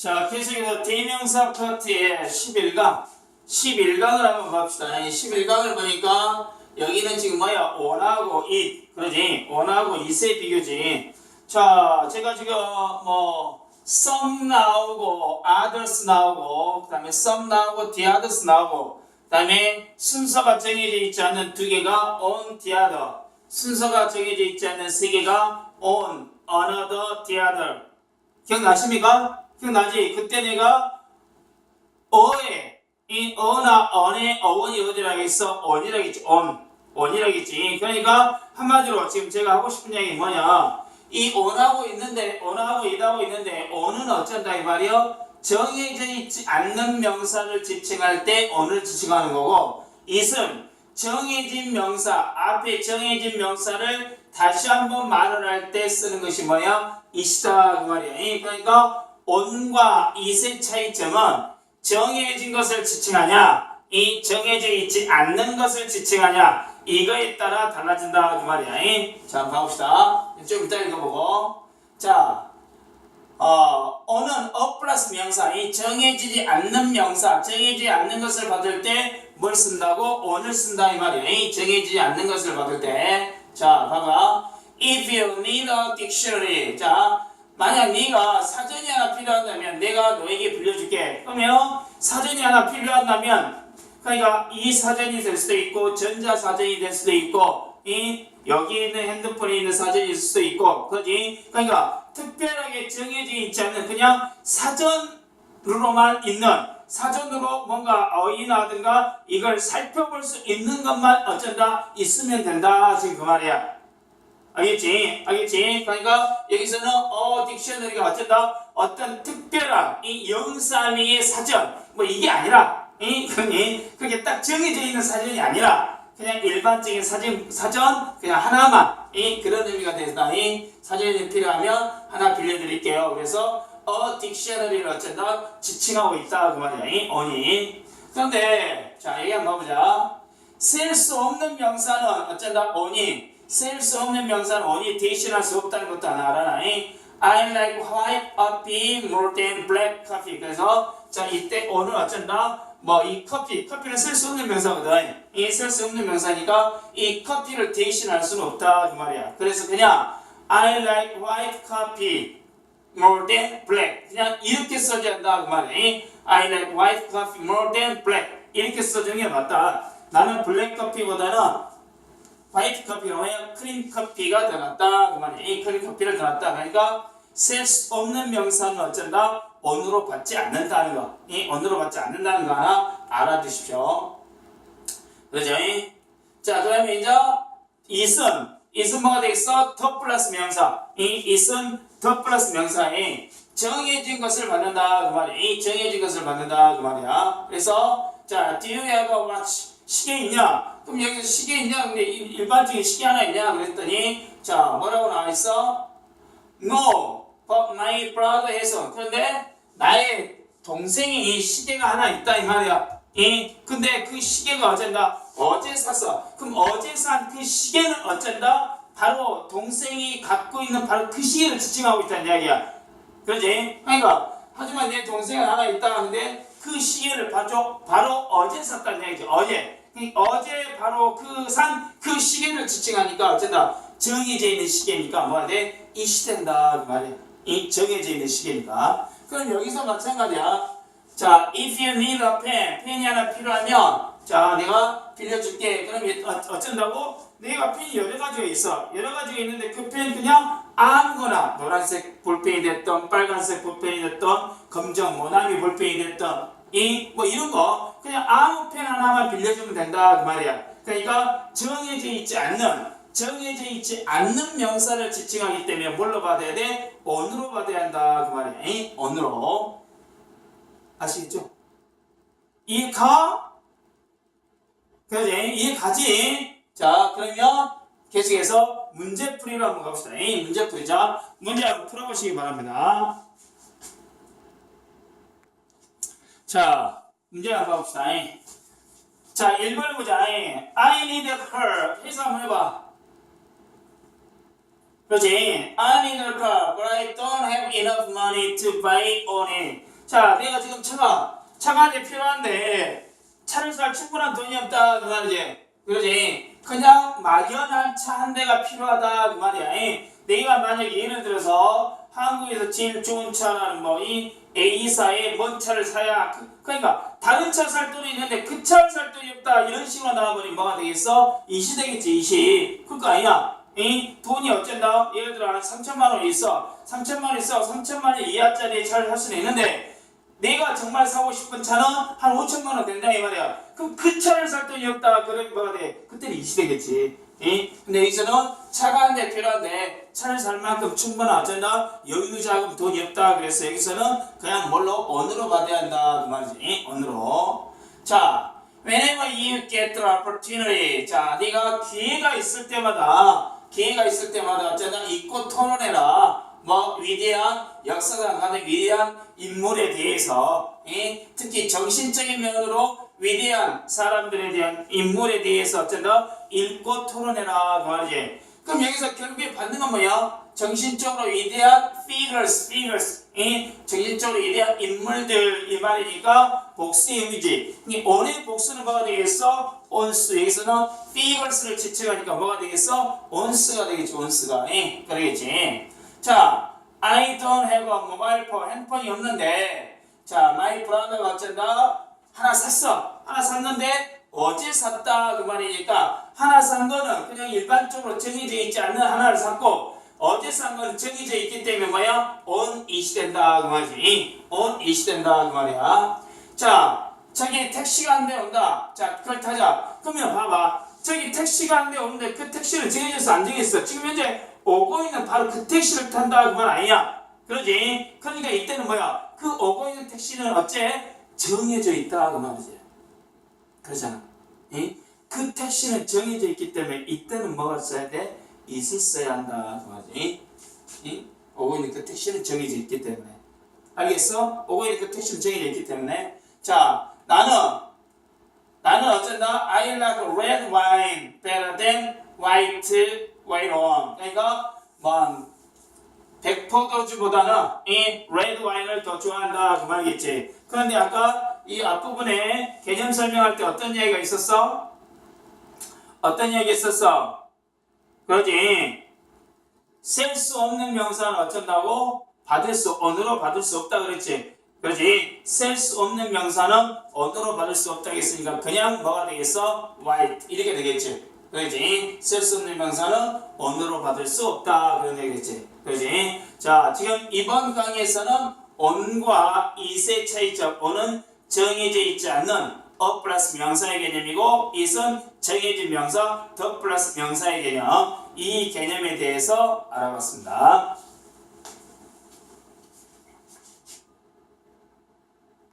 자, 계속해서 대명사 파트의 11강. 11강을 한번 봅시다. 이 11강을 보니까 여기는 지금 뭐야? on하고 it. 그러지? on하고 it의 비교지. 자, 제가 지금 뭐 some 나오고 others 나오고 그다음에 some 나오고 the others 나오고 그다음에 순서가 정해져 있지 않는 두 개가 on the other. 순서가 정해져 있지 않는 세 개가 on another the other. 기억나십니까? 기억나지? 그때 내가 어에 이 어나 언의 어원이 어디라겠어? 언이라겠지. 언. 언이라겠지. 그러니까 한마디로 지금 제가 하고 싶은 얘기 뭐냐? 이 언하고 있는데 언하고 이하고 있는데 언은 어쩐다 이 말이요? 정해져 있지 않는 명사를 지칭할 때 언을 지칭하는 거고 it은 정해진 명사 앞에 정해진 명사를 다시 한번 말을 할 때 쓰는 것이 뭐야? it이다 그 말이야. 그러니까 on과 it의 차이점은 정해진 것을 지칭하냐, 이 정해져 있지 않는 것을 지칭하냐, 이거에 따라 달라진다 그 말이야. 이. 자, 가봅시다. 좀 이따 읽어보고. 자, 어, 어는 어 플러스 명사, 이 정해지지 않는 명사, 정해지지 않는 것을 받을 때 뭘 쓴다고? on을 쓴다 이 말이야. 이 정해지지 않는 것을 받을 때. 자, 봐봐. If you need a dictionary. 자, 만약 네가 사전이 하나 필요하다면 내가 너에게 빌려줄게. 그러면 사전이 하나 필요하다면 그러니까 이 사전이 될 수도 있고 전자 사전이 될 수도 있고 이 여기 있는 핸드폰에 있는 사전이 있을 수도 있고 그지? 그러니까 특별하게 정해져 있지 않는 그냥 사전으로만 있는 사전으로 뭔가 어휘나든가 이걸 살펴볼 수 있는 것만 어쩐다 있으면 된다 지금 그 말이야. 알겠지? 알겠지? 그러니까 여기서는 어 딕셔너리가 어쩐다 어떤 특별한 이 영사미의 사전 뭐 이게 아니라 이 그니 그게 딱 정해져 있는 사전이 아니라 그냥 일반적인 사전 사전 그냥 하나만 이 그런 의미가 된다. 이 사전이 필요하면 하나 빌려드릴게요. 그래서 어 딕셔너리를 어쩐다 지칭하고 있다 그 말이야. 이 on이 그런데 자 얘기 한번 봐보자. 쓸 수 없는 명사는 어쩐다 on이 쓸 수 없는 명사는 on이 대신할 수 없다는 것도 하나 알아라. 이 I like white coffee more than black coffee. 그래서 자 이때 오늘 어쩐다 뭐 이 커피 커피는 쓸 수 없는 명사거든. 이 쓸 수 없는 명사니까 이 커피를 대신할 수는 없다 그 말이야. 그래서 그냥 I like white coffee more than black. 그냥 이렇게 써줘야 한다 그 말이야. 이 I like white coffee more than black. 이렇게 써주는 게 맞다. 나는 블랙 커피보다는 화이트 커피가 뭐야? 크림 커피가 더 낫다 그 말이야. 이 크림 커피를 더 낫다. 그러니까 쓸수 없는 명사는 어쩐다? 언으로 받지 않는다는 거. 이 언으로 받지 않는다는 거 하나 알아두십시오. 그죠? 자, 그러면 이제 이은 이은 뭐가 되겠어? 더 플러스 명사. 이 이은 더 플러스 명사에 정해진 것을 받는다 그 말이야. 이 정해진 것을 받는다 그 말이야. 그래서 자, do you have a watch? 시계 있냐? 그럼 여기서 시계 있냐? 근데 일- 일반적인 시계 하나 있냐? 그랬더니 자, 뭐라고 나와 있어? No, but my brother has. 그런데 나의 동생이 이 시계가 하나 있다 이 말이야. 이 근데 그 시계가 어쩐다? 어제 샀어. 그럼 어제 산 그 시계는 어쩐다? 바로 동생이 갖고 있는 바로 그 시계를 지칭하고 있다는 이야기야. 그러지? 그러니까 하지만 내 동생은 하나 있다 하는데 그 시계를 바로 바로 어제 샀다는 얘기지. 어제. 그 어제 바로 그산그 시계를 지칭하니까 어쩐다? 정해져 있는 시계니까 뭐가 돼? 이 시대다 그 말이야. 이 정해져 있는 시계니까. 그럼 여기서 마찬가지야. 자, if you need a pen, 펜이 하나 필요하면, 자, 내가 빌려줄게. 그럼 얘 어, 어쩐다고? 내가 펜이 여러 가지가 있어. 여러 가지가 있는데 그 펜 그냥 아무거나 노란색 볼펜이 됐던, 빨간색 볼펜이 됐던, 검정 모나미 볼펜이 됐던, 이 뭐 이런 거 그냥 아무 펜 하나만 빌려주면 된다 그 말이야. 그러니까 정해져 있지 않는 정해져 있지 않는 명사를 지칭하기 때문에 뭘로 받아야 돼? 언으로 받아야 한다 그 말이야. 이? 언으로. 아시겠죠? 이해가? 그지? 이해가지? 자, 그러면 계속해서 문제풀이로 한번 가봅시다. 이 문제풀이. 자, 문제 한번 풀어보시기 바랍니다. 자, 문제 한번 가봅시다. 이. 자, 1번 보자. 이. I need her. 해서 한번 해봐. 그렇지? I need a car, but I don't have enough money to buy on it. 자, 내가 지금 차가 차가 이제 필요한데 차를 살 충분한 돈이 없다 그 말이지. 그러지. 그냥 막연한 차 한 대가 필요하다 그 말이야. 이. 내가 만약에 예를 들어서 한국에서 제일 좋은 차라는 뭐 이 A사의 뭔 차를 사야 그, 그러니까 다른 차 살 돈이 있는데 그 차를 살 돈이 없다 이런 식으로 나와버리면 뭐가 되겠어? 이시 되겠지 이시 그거 아니야 이 돈이 어쩐다 예를 들어 한 3천만 원 있어 3천만 원 있어 3천만 원 이하짜리 차를 살 수는 있는데 내가 정말 사고 싶은 차는 한 5천만 원 된다 이 말이야. 그럼 그 차를 살 돈이 없다 그러면 뭐가 돼? 그때는 이? 근데 여기서는 차가 한 대 필요한데 차를 살 만큼 충분한 어쩐다 여유 자금 돈이 없다. 그래서 여기서는 그냥 뭘로? 언으로 받아야 한다 그 말이지. 언으로. 자 whenever you get the opportunity. 자 네가 기회가 있을 때마다 기회가 있을 때마다 어쩌다 잊고 토론해라 뭐 위대한 역사가 가는 위대한 인물에 대해서 예? 특히 정신적인 면으로 위대한 사람들에 대한 인물에 대해서 어쩐다 읽고 토론해라 그 말이지 그럼 여기서 결국에 받는 건 뭐야? 정신적으로 위대한 figures, figures, 이 정신적으로 위대한 인물들 이 말이니까 복수의 의미지. 이 on의 복수는 뭐가 되겠어? on수. 여기서는 figures를 지칭하니까 뭐가 되겠어? on수가 되겠지, on수가. 예, 그러겠지. 자, a mobile phone. 핸폰이 없는데, 자, my brother가 어쩐다? 하나 샀어. 하나 샀는데 어제 샀다 그 말이니까 하나 산 거는 그냥 일반적으로 정해져 있지 않는 하나를 샀고 어제 산 거는 정해져 있기 때문에 뭐야? on 이시 된다 그 말이지. on 이시 된다 그 말이야. 자, 저기 택시가 한 대 온다. 자, 그걸 타자. 그러면 봐봐. 저기 택시가 한 대 오는데 그 택시를 정해져서 안 정했어. 지금 현재 오고 있는 바로 그 택시를 탄다 그 말 아니야. 그러지? 그러니까 이때는 뭐야? 그 오고 있는 택시는 어째 정해져 있다 그 말이지. 그러잖아. 예? 그 택시는 정해져 있기 때문에 이때는 뭐가 써야 돼? 있을 써야 한다 그 말이지. 예? 오고 있는 그 택시는 정해져 있기 때문에. 알겠어? 오고 있는 그 택시는 정해져 있기 때문에. 자, 나는 나는 어쩐다? I like red wine better than white wine. 그러니까 뭐 백포도주보다는 이 레드 와인을 더 좋아한다 그 말이겠지. 그런데 아까 이 앞부분에 개념 설명할 때 어떤 이야기가 있었어? 어떤 이야기 있었어? 그러지. 셀 수 없는 명사는 어쩐다고? 받을 수, 언어로 받을 수 없다 그랬지. 그러지. 셀 수 없는 명사는 언어로 받을 수 없다 했으니까 그냥 뭐가 되겠어? white 이렇게 되겠지. 그러지. 셀 수 없는 명사는 언어로 받을 수 없다 그런 얘기겠지. 그러지. 자, 지금 이번 강의에서는 on과 is의 차이점. on은 정해져 있지 않는 어 플러스 명사의 개념이고 is은 정해진 명사 더 플러스 명사의 개념 이 개념에 대해서 알아봤습니다.